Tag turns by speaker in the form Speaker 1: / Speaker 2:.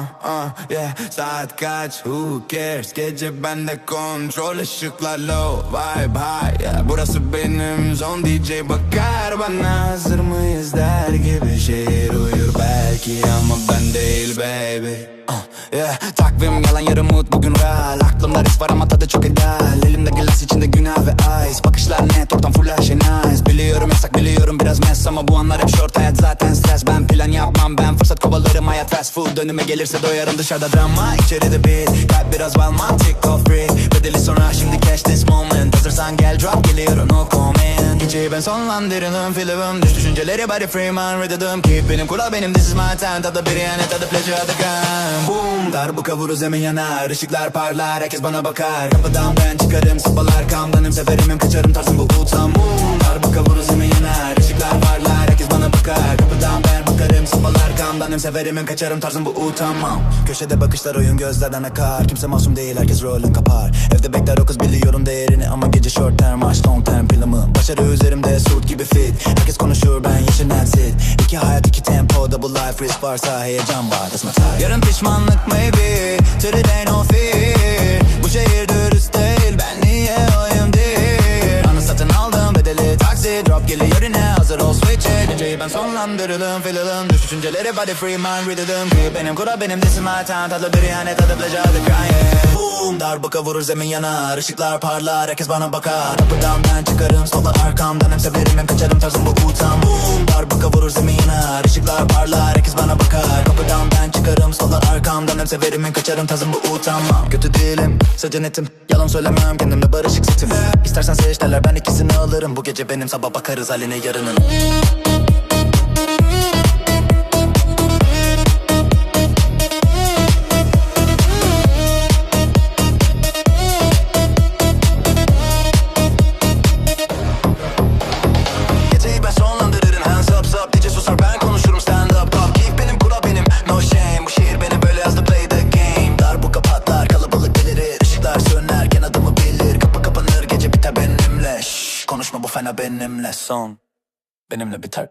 Speaker 1: uh, uh, yeah. Saat kaç? Who cares? Gece bende kontrol ışıklar low Vibe high yeah. Burası benim son DJ bakar bana. Hazır mıyız der gibi Şehir uyur belki ama ben değil baby. Uh, yeah. Takvim yalan yarım umut bugün real. Aklımda risk var ama tadı çok ideal. Elimde glass içinde günah ve ice. Bakışlar net ortam full biraz mess Ama bu anlar hep short hayat. Zaten stres. Ben plan yapmam ben fırsat kovalarım hayat. Fast food Önüme gelirse doyarım dışarıda drama. İçeride beat Kalp biraz balman tick off free Bedeli sonra şimdi catch this moment. Hazırsan gel drop geliyor no comment. Geceyi ben sonlandırırım filmim Düş. Düşünceleri body free man rhythm Keep benim kula benim this is my time. Tadı bir yani tadı pleasure adı kan Boom. Darbuka vurur zemin yanar. Işıklar parlar herkes bana bakar. Kapıdan ben çıkarım sıpalar kamdanım. Severimim kaçarım tarzım bu kamdanım Severimim kaçarım tarzım bu utamam Köşede bakışlar oyun gözlerden akar. Kimse masum değil herkes rolün kapar. Evde bekler o kız biliyorum değerini Ama gece short term aşk long term planımı. Başarı üzerimde suit gibi fit. Herkes konuşur ben yeşil sit İki hayat iki tempo double life risk varsa heyecan var That's my type. Yarın pişmanlık maybe. Today Geceyi ben sonlandırırım filalım Düş düşünceleri body free mind rhythm Ki benim kura benim this is my time Tatlı bir ihanet tadı the yeah. Boom! Darbuka vurur zemin yanar. Işıklar parlar herkes bana bakar. Kapıdan ben çıkarım sola arkamdan. Hem severim hem kaçarım tarzım bu utam Boom! Darbuka vurur zemin yanar. Işıklar parlar Hem severim kaçarım tarzım bu utanmam Kötü değilim sadece netim. Yalan söylemem kendimle barışık setim. İstersen seç derler ben ikisini alırım. Bu gece benim sabah bakarız haline yarının konuşma bu fena benimle. Son. Benimle biter